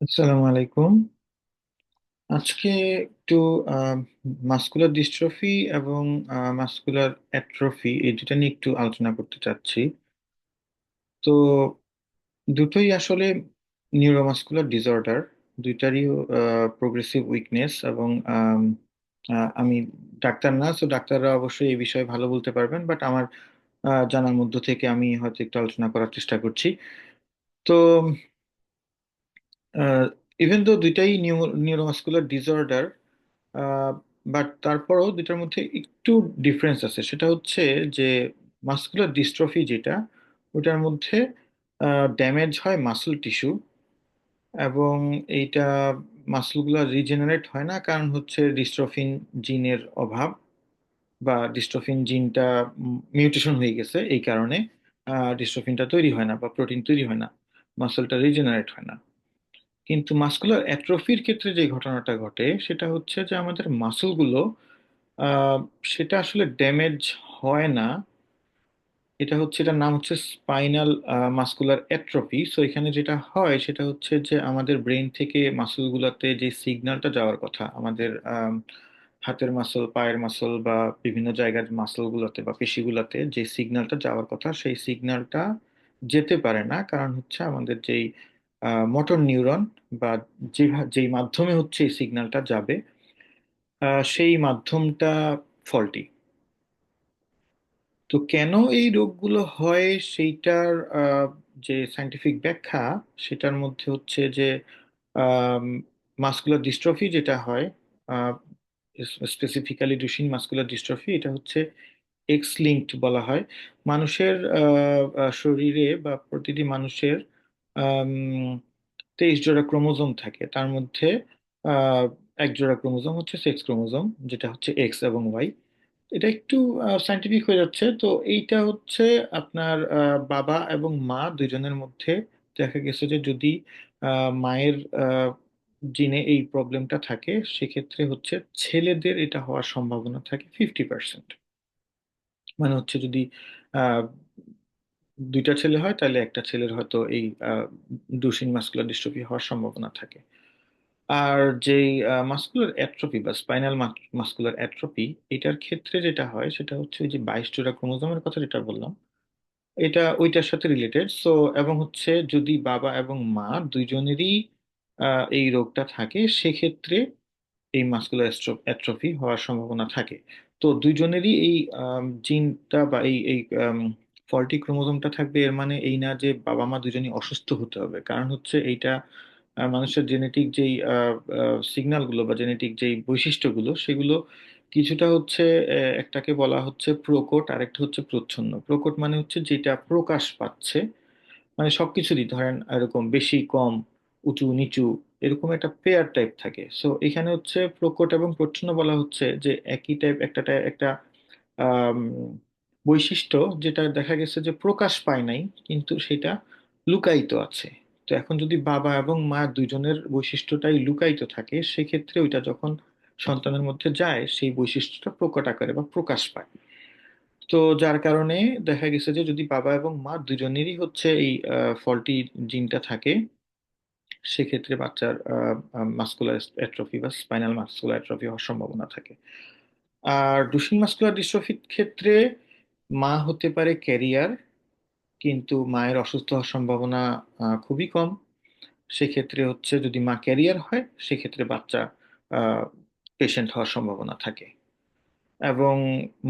আসসালামু আলাইকুম। আজকে একটু মাসকুলার ডিস্ট্রফি এবং মাসকুলার অ্যাট্রফি এই দুটা নিয়ে একটু আলোচনা করতে চাচ্ছি। তো দুটোই আসলে নিউরোমাসকুলার ডিসঅর্ডার দুইটারই প্রোগ্রেসিভ উইকনেস এবং আম, আমি ডাক্তার না তো ডাক্তাররা অবশ্যই এই বিষয়ে ভালো বলতে পারবেন বাট আমার আহ, জানার মধ্য থেকে আমি হয়তো একটু আলোচনা করার চেষ্টা করছি। তো ইভেন তো দুইটাই নিউরোমাসকুলার ডিসঅর্ডার বাট তারপরও দুটার মধ্যে একটু ডিফারেন্স আছে। সেটা হচ্ছে যে মাসকুলার ডিস্ট্রফি যেটা ওটার মধ্যে ড্যামেজ হয় মাসল টিস্যু এবং এইটা মাসলগুলো রিজেনারেট হয় না, কারণ হচ্ছে ডিস্ট্রফিন জিনের অভাব বা ডিস্ট্রফিন জিনটা মিউটেশন হয়ে গেছে এই কারণে ডিস্ট্রফিনটা তৈরি হয় না বা প্রোটিন তৈরি হয় না মাসলটা রিজেনারেট হয় না। কিন্তু মাসকুলার অ্যাট্রফির ক্ষেত্রে যে ঘটনাটা ঘটে সেটা হচ্ছে যে আমাদের মাসলগুলো সেটা আসলে ড্যামেজ হয় না। এটা হচ্ছে এটার নাম হচ্ছে স্পাইনাল মাসকুলার অ্যাট্রফি সো এখানে যেটা হয় সেটা হচ্ছে যে আমাদের ব্রেন থেকে মাসলগুলোতে যে সিগন্যালটা যাওয়ার কথা আমাদের আম, হাতের মাসল পায়ের মাসল বা বিভিন্ন জায়গার মাসলগুলোতে বা পেশিগুলোতে যে সিগন্যালটা যাওয়ার কথা সেই সিগন্যালটা যেতে পারে না। কারণ হচ্ছে আমাদের যেই মোটর নিউরন বা যে যেই মাধ্যমে হচ্ছে এই সিগন্যালটা যাবে সেই মাধ্যমটা ফল্টি। তো কেন এই রোগগুলো হয় সেইটার যে সাইন্টিফিক ব্যাখ্যা, সেটার মধ্যে হচ্ছে যে মাস্কুলার ডিস্ট্রফি যেটা হয় স্পেসিফিক্যালি ডুশিন মাসকুলার ডিস্ট্রফি এটা হচ্ছে এক্স লিঙ্কড বলা হয়। মানুষের শরীরে বা প্রতিটি মানুষের তেইশ জোড়া ক্রোমোজোম থাকে। তার মধ্যে এক জোড়া ক্রোমোজোম হচ্ছে সেক্স ক্রোমোজোম, যেটা হচ্ছে এক্স এবং ওয়াই এটা একটু সাইন্টিফিক হয়ে যাচ্ছে। তো এইটা হচ্ছে আপনার বাবা এবং মা দুইজনের মধ্যে দেখা গেছে যে যদি মায়ের জিনে এই প্রবলেমটা থাকে, সেক্ষেত্রে হচ্ছে ছেলেদের এটা হওয়ার সম্ভাবনা থাকে ফিফটি পার্সেন্ট মানে হচ্ছে যদি দুইটা ছেলে হয় তাহলে একটা ছেলের হয়তো এই ডুশেন মাসকুলার ডিস্ট্রফি হওয়ার সম্ভাবনা থাকে। আর যেই মাসকুলার অ্যাট্রফি বা স্পাইনাল মাসকুলার অ্যাট্রফি, এটার ক্ষেত্রে যেটা হয়, সেটা হচ্ছে ওই যে বাইশ জোড়া ক্রোমোজোমের কথা যেটা বললাম, এটা ওইটার সাথে রিলেটেড। সো, এবং হচ্ছে যদি বাবা এবং মা দুইজনেরই এই রোগটা থাকে, সেক্ষেত্রে এই মাসকুলার অ্যাট্রফি হওয়ার সম্ভাবনা থাকে। তো দুইজনেরই এই জিনটা বা এই এই ফল্টি ক্রোমোজোমটা থাকবে, এর মানে এই না যে বাবা মা দুজনই অসুস্থ হতে হবে। কারণ হচ্ছে এইটা মানুষের জেনেটিক যেই সিগন্যালগুলো বা জেনেটিক যেই বৈশিষ্ট্যগুলো, সেগুলো কিছুটা হচ্ছে একটাকে বলা হচ্ছে প্রকট, আরেকটা হচ্ছে প্রচ্ছন্ন। প্রকট মানে হচ্ছে যেটা প্রকাশ পাচ্ছে মানে সবকিছুরই ধরেন এরকম বেশি, কম, উঁচু, নিচু, এরকম একটা পেয়ার টাইপ থাকে। সো এখানে হচ্ছে প্রকট এবং প্রচ্ছন্ন বলা হচ্ছে যে একই টাইপ একটা একটা বৈশিষ্ট্য যেটা দেখা গেছে যে প্রকাশ পায় নাই, কিন্তু সেটা লুকায়িত আছে। তো এখন যদি বাবা এবং মা দুজনের বৈশিষ্ট্যটাই লুকায়িত থাকে, সেক্ষেত্রে ওইটা যখন সন্তানের মধ্যে যায়, সেই বৈশিষ্ট্যটা প্রকট আকারে বা প্রকাশ পায়। তো যার কারণে দেখা গেছে যে যদি বাবা এবং মা দুজনেরই হচ্ছে এই ফলটি জিনটা থাকে, সেক্ষেত্রে বাচ্চার মাসকুলার অ্যাট্রফি বা স্পাইনাল মাসকুলার অ্যাট্রফি হওয়ার সম্ভাবনা থাকে। আর ডুশেন মাসকুলার ডিস্ট্রফির ক্ষেত্রে মা হতে পারে ক্যারিয়ার, কিন্তু মায়ের অসুস্থ হওয়ার সম্ভাবনা খুবই কম। সেক্ষেত্রে হচ্ছে যদি মা ক্যারিয়ার হয়, সেক্ষেত্রে বাচ্চা পেশেন্ট হওয়ার সম্ভাবনা থাকে। এবং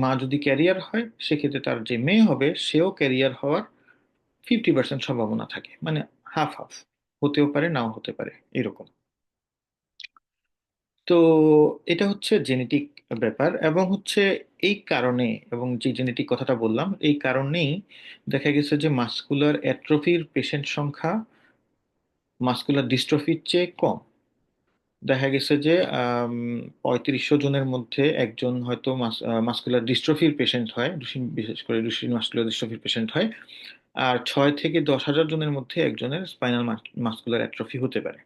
মা যদি ক্যারিয়ার হয়, সেক্ষেত্রে তার যে মেয়ে হবে, সেও ক্যারিয়ার হওয়ার ফিফটি পার্সেন্ট সম্ভাবনা থাকে। মানে হাফ হাফ হতেও পারে, নাও হতে পারে, এরকম। তো এটা হচ্ছে জেনেটিক ব্যাপার এবং হচ্ছে এই কারণে এবং যে জেনেটিক কথাটা বললাম, এই কারণেই দেখা গেছে যে মাসকুলার অ্যাট্রফির পেশেন্ট সংখ্যা মাসকুলার ডিস্ট্রফির চেয়ে কম। দেখা গেছে যে পঁয়ত্রিশশো জনের মধ্যে একজন হয়তো মাসকুলার ডিস্ট্রফির পেশেন্ট হয় বিশেষ করে ডুসিন মাস্কুলার ডিস্ট্রফির পেশেন্ট হয়, আর ছয় থেকে দশ হাজার জনের মধ্যে একজনের স্পাইনাল মাসকুলার অ্যাট্রফি হতে পারে।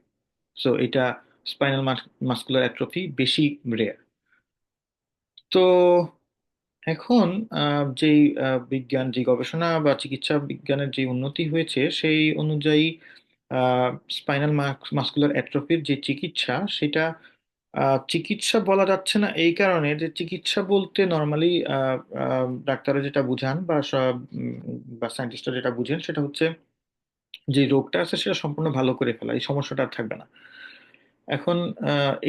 সো এটা স্পাইনাল মাসকুলার অ্যাট্রফি বেশি রেয়ার তো এখন আহ, যেই আহ, বিজ্ঞান যে গবেষণা বা চিকিৎসা বিজ্ঞানের যে উন্নতি হয়েছে সেই অনুযায়ী স্পাইনাল মাস্কুলার অ্যাট্রফির যে চিকিৎসা সেটা আহ, চিকিৎসা বলা যাচ্ছে না এই কারণে যে চিকিৎসা বলতে নর্মালি ডাক্তাররা যেটা বুঝান বা বা সায়েন্টিস্টরা যেটা বুঝেন সেটা হচ্ছে যে রোগটা আছে সেটা সম্পূর্ণ ভালো করে ফেলা এই সমস্যাটা আর থাকবে না। এখন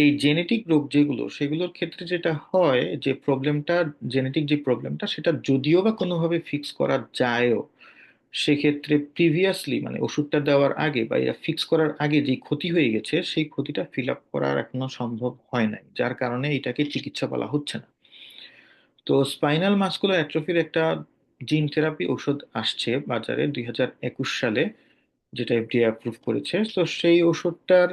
এই জেনেটিক রোগ যেগুলো, সেগুলোর ক্ষেত্রে যেটা হয়, যে প্রবলেমটা জেনেটিক যে প্রবলেমটা সেটা যদিও বা কোনোভাবে ফিক্স করা যায়ও, সেক্ষেত্রে প্রিভিয়াসলি মানে ওষুধটা দেওয়ার আগে বা এটা ফিক্স করার আগে যে ক্ষতি হয়ে গেছে, সেই ক্ষতিটা ফিল আপ করার এখনও সম্ভব হয় নাই, যার কারণে এটাকে চিকিৎসা বলা হচ্ছে না। তো স্পাইনাল মাস্কুলার অ্যাট্রফির একটা জিন থেরাপি ওষুধ আসছে বাজারে দুই হাজার একুশ সালে, যেটা এফডিএ অ্যাপ্রুভ করেছে। তো সেই ওষুধটার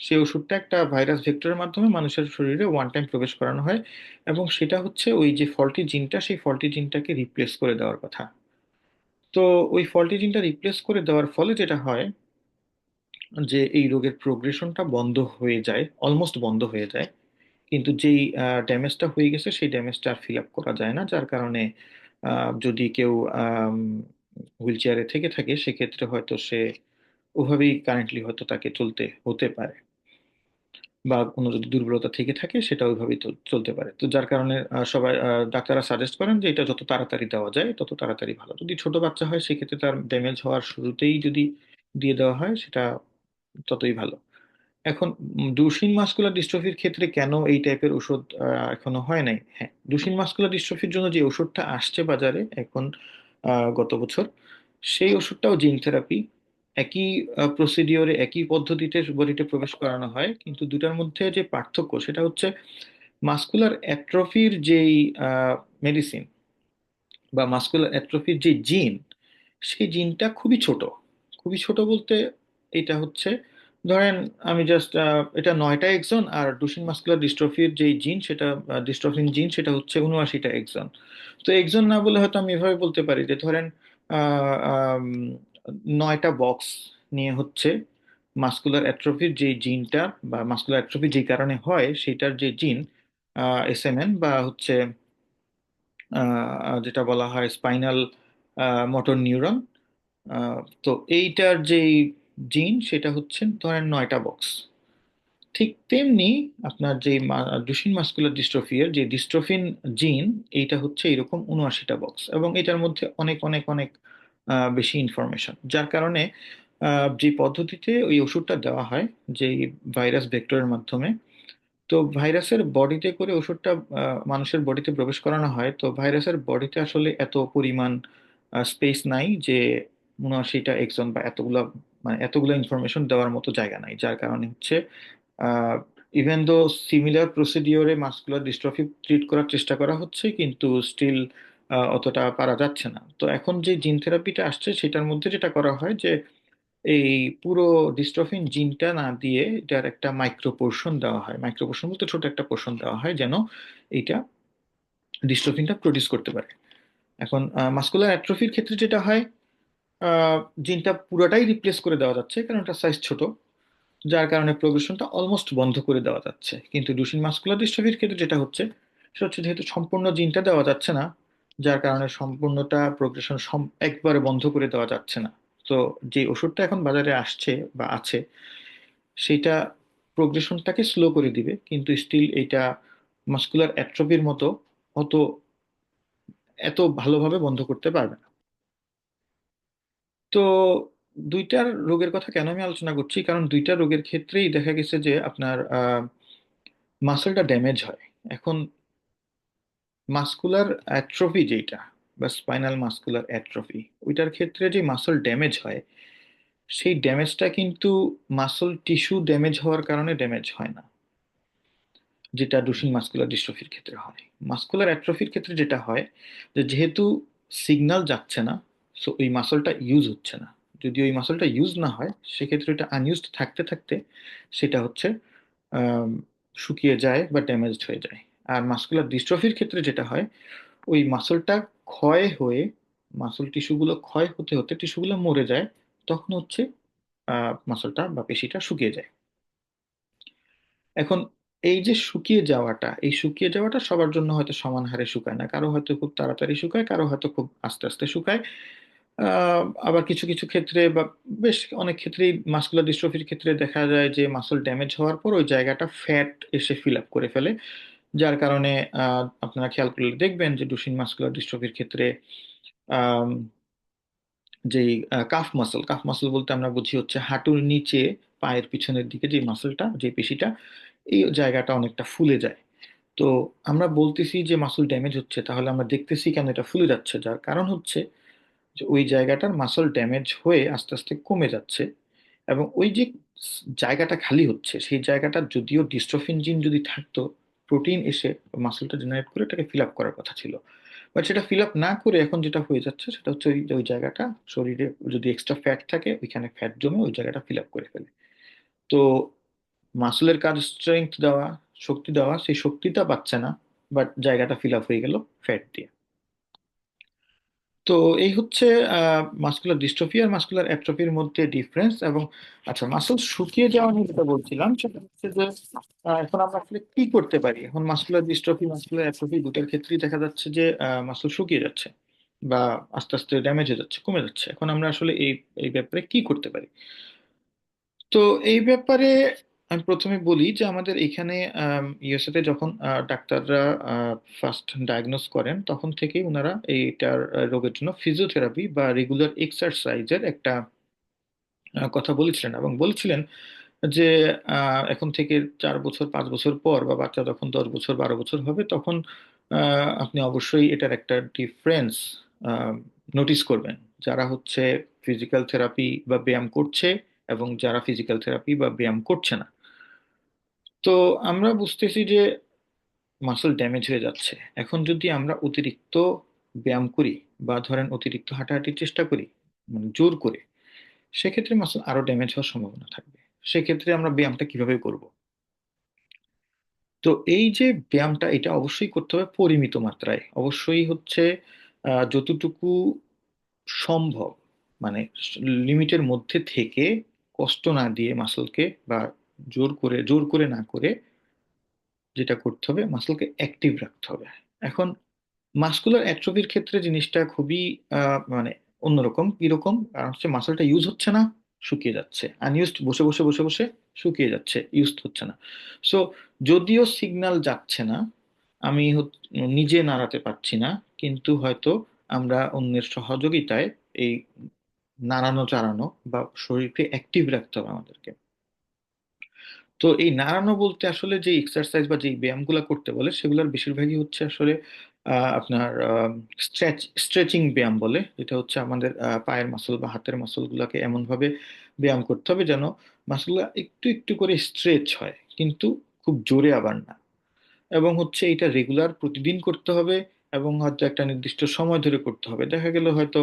সেই ওষুধটা একটা ভাইরাস ভেক্টরের মাধ্যমে মানুষের শরীরে ওয়ান টাইম প্রবেশ করানো হয় এবং সেটা হচ্ছে ওই যে ফল্টি জিনটা সেই ফল্টি জিনটাকে রিপ্লেস করে দেওয়ার কথা। তো ওই ফল্টি জিনটা রিপ্লেস করে দেওয়ার ফলে যেটা হয় যে এই রোগের প্রোগ্রেশনটা বন্ধ হয়ে যায় অলমোস্ট বন্ধ হয়ে যায়। কিন্তু যেই ড্যামেজটা হয়ে গেছে, সেই ড্যামেজটা আর ফিল আপ করা যায় না। যার কারণে যদি কেউ হুইল চেয়ারে থেকে থাকে, সেক্ষেত্রে হয়তো সে ওভাবেই কারেন্টলি হয়তো তাকে চলতে হতে পারে। বা কোনো যদি দুর্বলতা থেকে থাকে, সেটা ওইভাবেই চল- চলতে পারে। তো যার কারণে সবাই ডাক্তাররা সাজেস্ট করেন যে এটা যত তাড়াতাড়ি দেওয়া যায়, তত তাড়াতাড়ি ভালো। যদি ছোট বাচ্চা হয়, সেক্ষেত্রে তার ড্যামেজ হওয়ার শুরুতেই যদি দিয়ে দেওয়া হয়, সেটা ততই ভালো। এখন ডুশেন মাস্কুলার ডিস্ট্রফির ক্ষেত্রে কেন এই টাইপের ওষুধ এখনও হয় নাই? হ্যাঁ ডুশেন মাস্কুলার ডিস্ট্রফির জন্য যে ওষুধটা আসছে বাজারে এখন গত বছর, সেই ওষুধটাও জিন থেরাপি একই প্রসিডিওরে একই পদ্ধতিতে বডিতে প্রবেশ করানো হয়, কিন্তু দুটার মধ্যে যে পার্থক্য সেটা হচ্ছে মাস্কুলার অ্যাট্রফির যেই মেডিসিন বা মাস্কুলার অ্যাট্রফির যে জিন সেই জিনটা খুবই ছোট। খুবই ছোট বলতে এটা হচ্ছে, ধরেন আমি জাস্ট এটা নয়টা এক্সন আর ডুসিন মাস্কুলার ডিস্ট্রফির যেই জিন সেটা ডিস্ট্রফিন জিন সেটা হচ্ছে উনআশিটা এক্সন তো এক্সন না বলে হয়তো আমি এভাবে বলতে পারি যে ধরেন নয়টা বক্স নিয়ে হচ্ছে মাস্কুলার অ্যাট্রফির যে জিনটা বা মাস্কুলার অ্যাট্রফি যে কারণে হয়, সেটার যে জিন এস এসএমএন বা হচ্ছে যেটা বলা হয় স্পাইনাল মোটর নিউরন তো এইটার যেই জিন সেটা হচ্ছে ধরেন নয়টা বক্স ঠিক তেমনি আপনার যে ডুশেন মাস্কুলার ডিস্ট্রফির যে ডিস্ট্রফিন জিন এইটা হচ্ছে এরকম উনআশিটা বক্স এবং এটার মধ্যে অনেক অনেক অনেক বেশি ইনফরমেশন যার কারণে যে পদ্ধতিতে ওই ওষুধটা দেওয়া হয়, যে ভাইরাস ভেক্টরের মাধ্যমে, তো ভাইরাসের বডিতে করে ওষুধটা মানুষের বডিতে প্রবেশ করানো হয়, তো ভাইরাসের বডিতে আসলে এত পরিমাণ স্পেস নাই যে উনআশিটা এক্সন বা এতগুলা মানে এতগুলো ইনফরমেশন দেওয়ার মতো জায়গা নাই, যার কারণে হচ্ছে ইভেন দো সিমিলার প্রসিডিওরে মাস্কুলার ডিস্ট্রফি ট্রিট করার চেষ্টা করা হচ্ছে, কিন্তু স্টিল অতটা পারা যাচ্ছে না। তো এখন যে জিন থেরাপিটা আসছে, সেটার মধ্যে যেটা করা হয় যে, এই পুরো ডিস্ট্রফিন জিনটা না দিয়ে এটার একটা মাইক্রো পোর্শন দেওয়া হয়। মাইক্রো পোর্শন বলতে ছোট একটা পোর্শন দেওয়া হয় যেন এইটা ডিস্ট্রফিনটা প্রডিউস করতে পারে। এখন মাস্কুলার অ্যাট্রফির ক্ষেত্রে যেটা হয় জিনটা পুরোটাই রিপ্লেস করে দেওয়া যাচ্ছে, কারণ এটা সাইজ ছোট, যার কারণে প্রোগ্রেশনটা অলমোস্ট বন্ধ করে দেওয়া যাচ্ছে। কিন্তু ডুশেন মাস্কুলার ডিস্ট্রফির ক্ষেত্রে যেটা হচ্ছে, সেটা হচ্ছে যেহেতু সম্পূর্ণ জিনটা দেওয়া যাচ্ছে না যার কারণে সম্পূর্ণটা প্রোগ্রেশন একবারে বন্ধ করে দেওয়া যাচ্ছে না। তো যে ওষুধটা এখন বাজারে আসছে বা আছে সেটা প্রোগ্রেশনটাকে স্লো করে দিবে, কিন্তু স্টিল এটা মাস্কুলার অ্যাট্রফির মতো অত, এত ভালোভাবে বন্ধ করতে পারবে না। তো দুইটার রোগের কথা কেন আমি আলোচনা করছি? কারণ দুইটা রোগের ক্ষেত্রেই দেখা গেছে যে আপনার মাসলটা ড্যামেজ হয়। এখন মাস্কুলার অ্যাট্রফি যেটা বা স্পাইনাল মাস্কুলার অ্যাট্রফি, ওইটার ক্ষেত্রে যে মাসল ড্যামেজ হয়, সেই ড্যামেজটা কিন্তু মাসল টিস্যু ড্যামেজ হওয়ার কারণে ড্যামেজ হয় না। যেটা ডুশেন মাস্কুলার ডিস্ট্রফির ক্ষেত্রে হয়। মাস্কুলার অ্যাট্রফির ক্ষেত্রে যেটা হয়, যে যেহেতু সিগন্যাল যাচ্ছে না, সো ওই মাসলটা ইউজ হচ্ছে না। যদি ওই মাসলটা ইউজ না হয়, সেক্ষেত্রে এটা আনইউজড থাকতে থাকতে সেটা হচ্ছে শুকিয়ে যায় বা ড্যামেজড হয়ে যায়। আর মাসকুলার ডিস্ট্রফির ক্ষেত্রে যেটা হয়, ওই মাসলটা ক্ষয় হয়ে মাসল টিস্যুগুলো ক্ষয় হতে হতে টিস্যুগুলো মরে যায়, তখন হচ্ছে মাসলটা বা পেশিটা শুকিয়ে যায়। এখন এই যে শুকিয়ে যাওয়াটা, এই শুকিয়ে যাওয়াটা সবার জন্য হয়তো সমান হারে শুকায় না। কারও হয়তো খুব তাড়াতাড়ি শুকায়, কারও হয়তো খুব আস্তে আস্তে শুকায়। আবার কিছু কিছু ক্ষেত্রে বা বেশ অনেক ক্ষেত্রেই মাসকুলার ডিস্ট্রফির ক্ষেত্রে দেখা যায় যে মাসল ড্যামেজ হওয়ার পর ওই জায়গাটা ফ্যাট এসে ফিল আপ করে ফেলে। যার কারণে আপনারা খেয়াল করলে দেখবেন যে ডুশেন মাসকুলার ডিস্ট্রফির ক্ষেত্রে যেই কাফ মাসল কাফ মাসল বলতে আমরা বুঝি হচ্ছে হাঁটুর নিচে পায়ের পিছনের দিকে যে মাসলটা, যে পেশিটা, এই জায়গাটা অনেকটা ফুলে যায়। তো আমরা বলতেছি যে মাসল ড্যামেজ হচ্ছে, তাহলে আমরা দেখতেছি কেন এটা ফুলে যাচ্ছে? যার কারণ হচ্ছে যে ওই জায়গাটার মাসল ড্যামেজ হয়ে আস্তে আস্তে কমে যাচ্ছে এবং ওই যে জায়গাটা খালি হচ্ছে, সেই জায়গাটা যদিও ডিস্ট্রফিন জিন যদি থাকতো প্রোটিন এসে মাসেলটা জেনারেট করে এটাকে ফিল আপ করার কথা ছিল। বাট সেটা ফিল আপ না করে এখন যেটা হয়ে যাচ্ছে, সেটা হচ্ছে ওই ওই জায়গাটা শরীরে যদি এক্সট্রা ফ্যাট থাকে, ওইখানে ফ্যাট জমে ওই জায়গাটা ফিল আপ করে ফেলে। তো মাসলের কাজ স্ট্রেংথ দেওয়া, শক্তি দেওয়া, সেই শক্তিটা পাচ্ছে না বাট জায়গাটা ফিল আপ হয়ে গেল ফ্যাট দিয়ে। তো এই হচ্ছে মাসকুলার ডিস্ট্রফি আর মাসকুলার অ্যাট্রফির মধ্যে ডিফারেন্স এবং আচ্ছা মাসল শুকিয়ে যাওয়া নিয়ে যেটা বলছিলাম, সেটা হচ্ছে যে এখন আমরা আসলে কি করতে পারি? এখন মাসকুলার ডিস্ট্রফি মাসকুলার অ্যাট্রফি দুটার ক্ষেত্রেই দেখা যাচ্ছে যে মাসল শুকিয়ে যাচ্ছে বা আস্তে আস্তে ড্যামেজ হয়ে যাচ্ছে, কমে যাচ্ছে। এখন আমরা আসলে এই এই ব্যাপারে কি করতে পারি? তো এই ব্যাপারে আমি প্রথমে বলি যে আমাদের এখানে ইউএসএ তে যখন ডাক্তাররা ফার্স্ট ডায়াগনোস করেন, তখন থেকেই ওনারা এইটার রোগের জন্য ফিজিওথেরাপি বা রেগুলার এক্সারসাইজের একটা কথা বলেছিলেন এবং বলেছিলেন যে এখন থেকে চার বছর, পাঁচ বছর পর বা বাচ্চা যখন দশ বছর, বারো বছর হবে, তখন আপনি অবশ্যই এটার একটা ডিফারেন্স নোটিস করবেন। যারা হচ্ছে ফিজিক্যাল থেরাপি বা ব্যায়াম করছে এবং যারা ফিজিক্যাল থেরাপি বা ব্যায়াম করছে না। তো আমরা বুঝতেছি যে মাসল ড্যামেজ হয়ে যাচ্ছে। এখন যদি আমরা অতিরিক্ত ব্যায়াম করি বা ধরেন অতিরিক্ত হাঁটাহাঁটির চেষ্টা করি মানে জোর করে, সেক্ষেত্রে মাসল আরও ড্যামেজ হওয়ার সম্ভাবনা থাকবে। সেক্ষেত্রে আমরা ব্যায়ামটা কীভাবে করব? তো এই যে ব্যায়ামটা, এটা অবশ্যই করতে হবে পরিমিত মাত্রায়। অবশ্যই হচ্ছে যতটুকু সম্ভব মানে লিমিটের মধ্যে থেকে কষ্ট না দিয়ে মাসলকে বা জোর করে জোর করে না করে যেটা করতে হবে মাসলকে অ্যাক্টিভ রাখতে হবে। এখন মাসকুলার অ্যাট্রফির ক্ষেত্রে জিনিসটা খুবই মানে অন্যরকম, কীরকম? কারণ হচ্ছে মাসলটা ইউজ হচ্ছে না, শুকিয়ে যাচ্ছে। আনইউজড বসে বসে বসে বসে শুকিয়ে যাচ্ছে ইউজড হচ্ছে না। সো যদিও সিগন্যাল যাচ্ছে না, আমি নিজে নাড়াতে পারছি না, কিন্তু হয়তো আমরা অন্যের সহযোগিতায় এই নাড়ানো চাড়ানো বা শরীরকে অ্যাক্টিভ রাখতে হবে আমাদেরকে। তো এই নাড়ানো বলতে আসলে যে এক্সারসাইজ বা যে ব্যায়ামগুলো করতে বলে, সেগুলোর বেশিরভাগই হচ্ছে আসলে আপনার স্ট্রেচ স্ট্রেচিং ব্যায়াম বলে। যেটা হচ্ছে আমাদের পায়ের মাসল বা হাতের মাসল এমনভাবে ব্যায়াম করতে হবে যেন মাসলগুলো একটু একটু করে স্ট্রেচ হয়, কিন্তু খুব জোরে আবার না। এবং হচ্ছে এটা রেগুলার প্রতিদিন করতে হবে এবং হয়তো একটা নির্দিষ্ট সময় ধরে করতে হবে। দেখা গেল হয়তো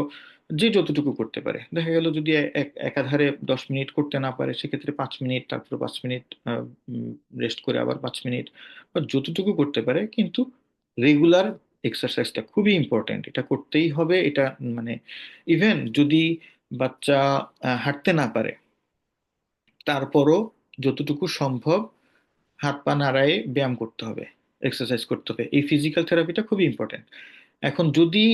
যে যতটুকু করতে পারে। দেখা গেল যদি এক একাধারে দশ মিনিট করতে না পারে, সেক্ষেত্রে পাঁচ মিনিট, তারপর পাঁচ মিনিট রেস্ট করে আবার পাঁচ মিনিট বা যতটুকু করতে পারে, কিন্তু রেগুলার এক্সারসাইজটা খুবই ইম্পর্টেন্ট এটা করতেই হবে, এটা মানে ইভেন যদি বাচ্চা হাঁটতে না পারে, তারপরও যতটুকু সম্ভব হাত পা নাড়ায়ে ব্যায়াম করতে হবে এক্সারসাইজ করতে হবে। এই ফিজিক্যাল থেরাপিটা খুবই ইম্পর্টেন্ট এখন যদি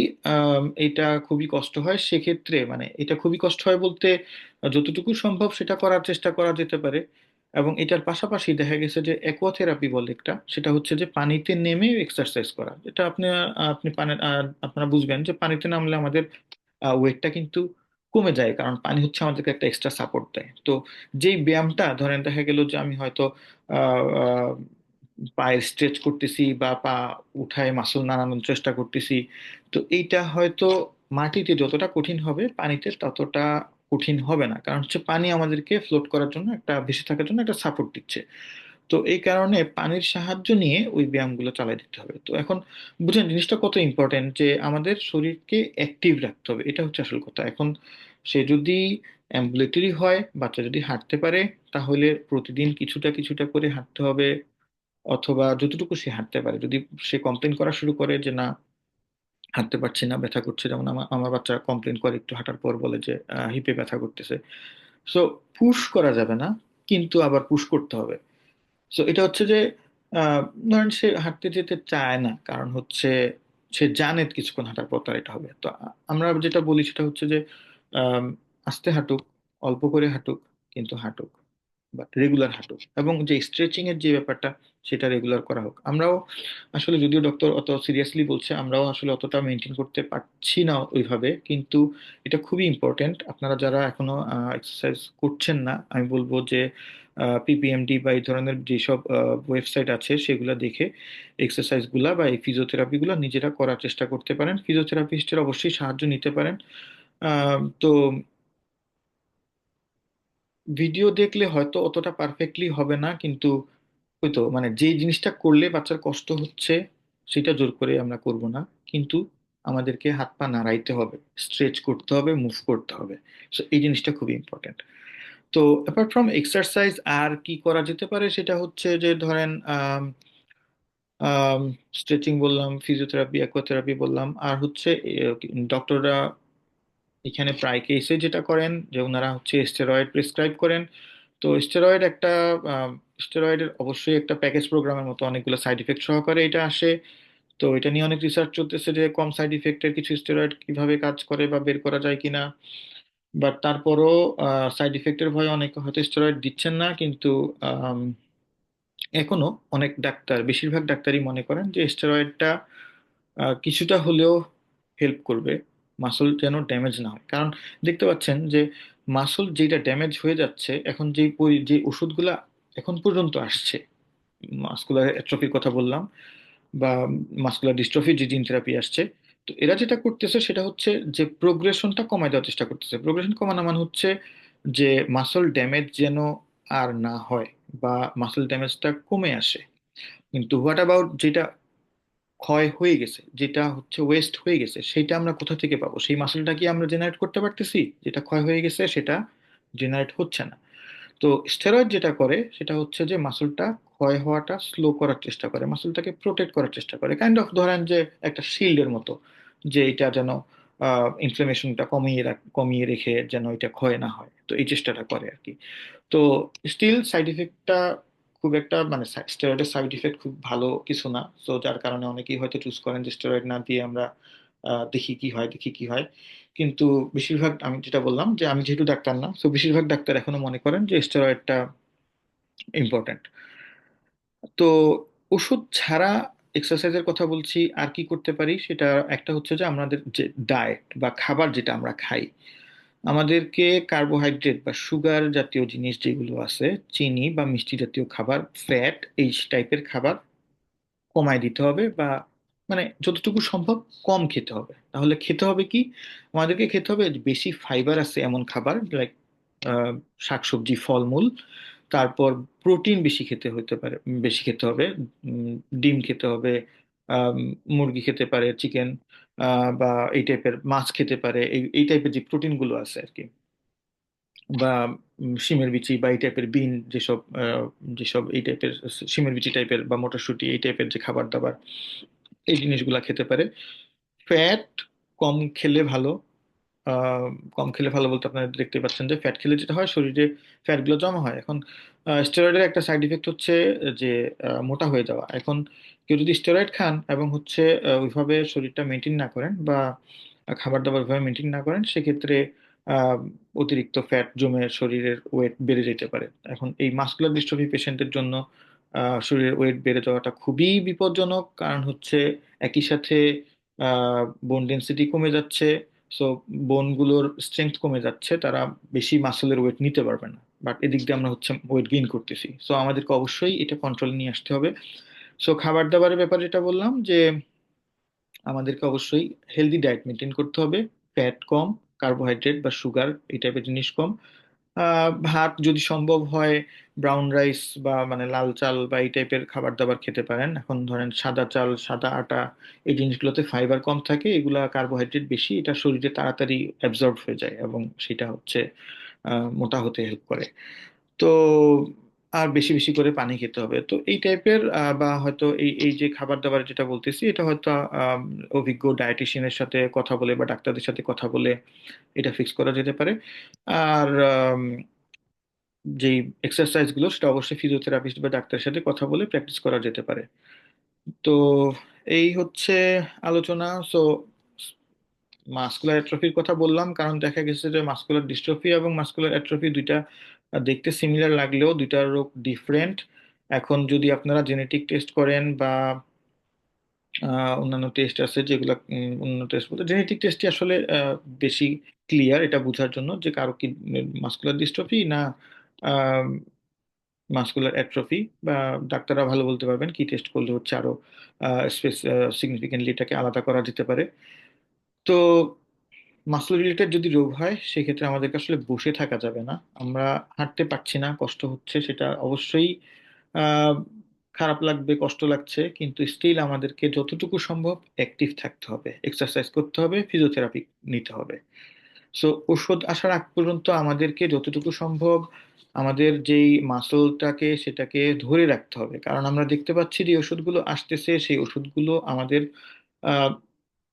এটা খুবই কষ্ট হয়, সেক্ষেত্রে মানে এটা খুবই কষ্ট হয় বলতে যতটুকু সম্ভব সেটা করার চেষ্টা করা যেতে পারে। এবং এটার পাশাপাশি দেখা গেছে যে অ্যাকোয়াথেরাপি বলে একটা, সেটা হচ্ছে যে পানিতে নেমে এক্সারসাইজ করা। এটা আপনি আপনি পানি আপনারা বুঝবেন যে পানিতে নামলে আমাদের ওয়েটটা কিন্তু কমে যায়, কারণ পানি হচ্ছে আমাদেরকে একটা এক্সট্রা সাপোর্ট দেয়। তো যেই ব্যায়ামটা, ধরেন দেখা গেল যে আমি হয়তো পায়ের স্ট্রেচ করতেছি বা পা উঠায় মাসল নাড়ানোর চেষ্টা করতেছি। তো এইটা হয়তো মাটিতে যতটা কঠিন হবে, পানিতে ততটা কঠিন হবে না। কারণ হচ্ছে পানি আমাদেরকে ফ্লোট করার জন্য একটা, ভেসে থাকার জন্য একটা সাপোর্ট দিচ্ছে। তো এই কারণে পানির সাহায্য নিয়ে ওই ব্যায়ামগুলো চালিয়ে দিতে হবে। তো এখন বুঝেন, জিনিসটা কত ইম্পর্টেন্ট যে আমাদের শরীরকে অ্যাক্টিভ রাখতে হবে। এটা হচ্ছে আসল কথা। এখন সে যদি অ্যাম্বুলেটরি হয়, বাচ্চা যদি হাঁটতে পারে, তাহলে প্রতিদিন কিছুটা কিছুটা করে হাঁটতে হবে। অথবা যতটুকু সে হাঁটতে পারে। যদি সে কমপ্লেন করা শুরু করে যে, না, হাঁটতে পারছি না, ব্যথা করছে। যেমন আমার আমার বাচ্চা কমপ্লেন করে একটু হাঁটার পর বলে যে হিপে ব্যথা করতেছে। সো পুশ করা যাবে না, কিন্তু আবার পুশ করতে হবে। সো এটা হচ্ছে যে ধরেন সে হাঁটতে যেতে চায় না, কারণ হচ্ছে সে জানে কিছুক্ষণ হাঁটার পর তার এটা হবে। তো আমরা যেটা বলি সেটা হচ্ছে যে আস্তে হাঁটুক, অল্প করে হাঁটুক, কিন্তু হাঁটুক। বাট রেগুলার হাঁটুক এবং যে স্ট্রেচিং এর যে ব্যাপারটা সেটা রেগুলার করা হোক। আমরাও আসলে যদিও ডক্টর অত সিরিয়াসলি বলছে, আমরাও আসলে অতটা মেনটেন করতে পারছি না ওইভাবে, কিন্তু এটা খুবই ইম্পর্টেন্ট আপনারা যারা এখনও এক্সারসাইজ করছেন না, আমি বলব যে পিপিএমডি বা এই ধরনের যেসব ওয়েবসাইট আছে সেগুলা দেখে এক্সারসাইজগুলা বা এই ফিজিওথেরাপি গুলা নিজেরা করার চেষ্টা করতে পারেন। ফিজিওথেরাপিস্টের অবশ্যই সাহায্য নিতে পারেন। তো ভিডিও দেখলে হয়তো অতটা পারফেক্টলি হবে না, কিন্তু ওই তো মানে যে জিনিসটা করলে বাচ্চার কষ্ট হচ্ছে, সেটা জোর করে আমরা করব না। কিন্তু আমাদেরকে হাত পা নাড়াইতে হবে স্ট্রেচ করতে হবে মুভ করতে হবে। সো এই জিনিসটা খুবই ইম্পর্টেন্ট তো অ্যাপার্ট ফ্রম এক্সারসাইজ আর কি করা যেতে পারে? সেটা হচ্ছে যে ধরেন স্ট্রেচিং বললাম ফিজিওথেরাপি অ্যাকোথেরাপি বললাম। আর হচ্ছে ডক্টররা এখানে প্রায় কেসে যেটা করেন যে ওনারা হচ্ছে স্টেরয়েড প্রেসক্রাইব করেন। তো স্টেরয়েড একটা স্টেরয়েডের অবশ্যই একটা প্যাকেজ প্রোগ্রামের মতো অনেকগুলো সাইড ইফেক্ট সহকারে এটা আসে। তো এটা নিয়ে অনেক রিসার্চ চলতেছে যে কম সাইড ইফেক্টের কিছু স্টেরয়েড কীভাবে কাজ করে বা বের করা যায় কিনা। বাট তারপরও সাইড ইফেক্টের ভয়ে অনেকে হয়তো স্টেরয়েড দিচ্ছেন না, কিন্তু এখনও অনেক ডাক্তার, বেশিরভাগ ডাক্তারই মনে করেন যে স্টেরয়েডটা কিছুটা হলেও হেল্প করবে। মাসল যেন ড্যামেজ না হয়। কারণ দেখতে পাচ্ছেন যে মাসল যেটা ড্যামেজ হয়ে যাচ্ছে, এখন যে যে ওষুধগুলা এখন পর্যন্ত আসছে মাসকুলার অ্যাট্রফির কথা বললাম বা মাসকুলার ডিস্ট্রফি যে জিন থেরাপি আসছে, তো এরা যেটা করতেছে সেটা হচ্ছে যে প্রোগ্রেশনটা কমায় দেওয়ার চেষ্টা করতেছে। প্রোগ্রেশন কমানো মানে হচ্ছে যে মাসল ড্যামেজ যেন আর না হয় বা মাসল ড্যামেজটা কমে আসে। কিন্তু হোয়াট অ্যাবাউট যেটা ক্ষয় হয়ে গেছে, যেটা হচ্ছে ওয়েস্ট হয়ে গেছে সেটা আমরা কোথা থেকে পাবো? সেই মাসেলটা কি আমরা জেনারেট করতে পারতেছি? যেটা ক্ষয় হয়ে গেছে, সেটা জেনারেট হচ্ছে না। তো স্টেরয়েড যেটা করে, সেটা হচ্ছে যে মাসলটা ক্ষয় হওয়াটা স্লো করার চেষ্টা করে মাসলটাকে প্রোটেক্ট করার চেষ্টা করে। কাইন্ড অফ ধরেন যে একটা শিল্ডের মতো, যে এটা যেন ইনফ্লামেশনটা কমিয়ে কমিয়ে রেখে যেন এটা ক্ষয় না হয়। তো এই চেষ্টাটা করে আর কি। তো স্টিল সাইড ইফেক্টটা খুব একটা মানে স্টেরয়েডের সাইড ইফেক্ট খুব ভালো কিছু না। তো যার কারণে অনেকেই হয়তো চুজ করেন যে স্টেরয়েড না দিয়ে আমরা দেখি কি হয়, দেখি কি হয়। কিন্তু বেশিরভাগ, আমি যেটা বললাম যে আমি যেহেতু ডাক্তার না তো বেশিরভাগ ডাক্তার এখনও মনে করেন যে স্টেরয়েডটা ইম্পর্ট্যান্ট তো ওষুধ ছাড়া এক্সারসাইজের কথা বলছি, আর কি করতে পারি? সেটা একটা হচ্ছে যে আমাদের যে ডায়েট বা খাবার যেটা আমরা খাই আমাদেরকে কার্বোহাইড্রেট বা সুগার জাতীয় জিনিস যেগুলো আছে, চিনি বা মিষ্টি জাতীয় খাবার ফ্যাট এই টাইপের খাবার কমায় দিতে হবে বা মানে যতটুকু সম্ভব কম খেতে হবে। তাহলে খেতে হবে কি? আমাদেরকে খেতে হবে বেশি ফাইবার আছে এমন খাবার লাইক শাকসবজি, ফলমূল, তারপর প্রোটিন বেশি খেতে হতে পারে, বেশি খেতে হবে ডিম খেতে হবে মুরগি খেতে পারে চিকেন বা এই টাইপের মাছ খেতে পারে, এই এই টাইপের যে প্রোটিনগুলো আছে আর কি বা শিমের বিচি বা এই টাইপের বিন যেসব যেসব এই টাইপের শিমের বিচি টাইপের বা মটরশুঁটি এই টাইপের যে খাবার দাবার, এই জিনিসগুলা খেতে পারে। ফ্যাট কম খেলে ভালো কম খেলে ভালো বলতে আপনারা দেখতে পাচ্ছেন যে ফ্যাট খেলে যেটা হয়, শরীরে ফ্যাটগুলো জমা হয়। এখন স্টেরয়েডের একটা সাইড ইফেক্ট হচ্ছে যে মোটা হয়ে যাওয়া। এখন কেউ যদি স্টেরয়েড খান এবং হচ্ছে ওইভাবে শরীরটা মেনটেন না করেন বা খাবার দাবার ওইভাবে মেনটেন না করেন, সেক্ষেত্রে অতিরিক্ত ফ্যাট জমে শরীরের ওয়েট বেড়ে যেতে পারে। এখন এই মাসকুলার ডিস্ট্রফি পেশেন্টের জন্য শরীরের ওয়েট বেড়ে যাওয়াটা খুবই বিপজ্জনক। কারণ হচ্ছে একই সাথে বোন ডেন্সিটি কমে যাচ্ছে। সো বোনগুলোর স্ট্রেংথ কমে যাচ্ছে, তারা বেশি মাসলের ওয়েট নিতে পারবে না। বাট এদিক দিয়ে আমরা হচ্ছে ওয়েট গেইন করতেছি। সো আমাদেরকে অবশ্যই এটা কন্ট্রোলে নিয়ে আসতে হবে। সো খাবার দাবারের ব্যাপারে এটা বললাম যে, আমাদেরকে অবশ্যই হেলদি ডায়েট মেনটেন করতে হবে। ফ্যাট কম কার্বোহাইড্রেট বা সুগার এই টাইপের জিনিস কম। ভাত যদি সম্ভব হয় ব্রাউন রাইস বা মানে লাল চাল বা এই টাইপের খাবার দাবার খেতে পারেন। এখন ধরেন সাদা চাল, সাদা আটা, এই জিনিসগুলোতে ফাইবার কম থাকে, এগুলা কার্বোহাইড্রেট বেশি, এটা শরীরে তাড়াতাড়ি অ্যাবজর্ব হয়ে যায় এবং সেটা হচ্ছে মোটা হতে হেল্প করে। তো আর বেশি বেশি করে পানি খেতে হবে। তো এই টাইপের বা হয়তো এই এই যে খাবার দাবার যেটা বলতেছি, এটা হয়তো অভিজ্ঞ ডায়েটিশিয়ানের সাথে কথা বলে বা ডাক্তারদের সাথে কথা বলে এটা ফিক্স করা যেতে পারে। আর যেই এক্সারসাইজগুলো, সেটা অবশ্যই ফিজিওথেরাপিস্ট বা ডাক্তারের সাথে কথা বলে প্র্যাকটিস করা যেতে পারে। তো এই হচ্ছে আলোচনা। সো মাসকুলার অ্যাট্রফির কথা বললাম, কারণ দেখা গেছে যে মাস্কুলার ডিস্ট্রফি এবং মাস্কুলার অ্যাট্রফি দুইটা দেখতে সিমিলার লাগলেও দুইটা রোগ ডিফারেন্ট এখন যদি আপনারা জেনেটিক টেস্ট করেন বা অন্যান্য টেস্ট আছে যেগুলো অন্য টেস্ট বলতে জেনেটিক টেস্টই আসলে বেশি ক্লিয়ার এটা বোঝার জন্য যে কারও কি মাসকুলার ডিস্ট্রফি না মাসকুলার অ্যাট্রফি বা ডাক্তাররা ভালো বলতে পারবেন কি টেস্ট করলে হচ্ছে আরও সিগনিফিকেন্টলি এটাকে আলাদা করা যেতে পারে। তো মাসল রিলেটেড যদি রোগ হয়, সেক্ষেত্রে আমাদেরকে আসলে বসে থাকা যাবে না। আমরা হাঁটতে পারছি না, কষ্ট হচ্ছে, সেটা অবশ্যই খারাপ লাগবে, কষ্ট লাগছে, কিন্তু স্টিল আমাদেরকে যতটুকু সম্ভব অ্যাক্টিভ থাকতে হবে। এক্সারসাইজ করতে হবে ফিজিওথেরাপি নিতে হবে। সো ওষুধ আসার আগ পর্যন্ত আমাদেরকে যতটুকু সম্ভব আমাদের যেই মাসলটাকে সেটাকে ধরে রাখতে হবে। কারণ আমরা দেখতে পাচ্ছি যে ওষুধগুলো আসতেছে, সেই ওষুধগুলো আমাদের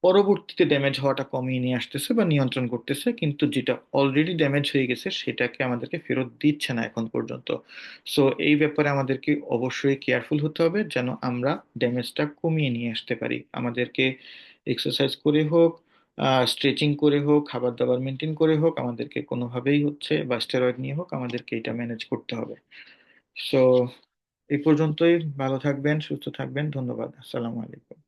পরবর্তীতে ড্যামেজ হওয়াটা কমিয়ে নিয়ে আসতেছে বা নিয়ন্ত্রণ করতেছে, কিন্তু যেটা অলরেডি ড্যামেজ হয়ে গেছে সেটাকে আমাদেরকে ফেরত দিচ্ছে না এখন পর্যন্ত। সো এই ব্যাপারে আমাদেরকে অবশ্যই কেয়ারফুল হতে হবে যেন আমরা ড্যামেজটা কমিয়ে নিয়ে আসতে পারি। আমাদেরকে এক্সারসাইজ করে হোক স্ট্রেচিং করে হোক খাবার দাবার মেনটেন করে হোক, আমাদেরকে কোনোভাবেই হচ্ছে বা স্টেরয়েড নিয়ে হোক, আমাদেরকে এটা ম্যানেজ করতে হবে। সো এই পর্যন্তই, ভালো থাকবেন, সুস্থ থাকবেন, ধন্যবাদ, আসসালামু আলাইকুম।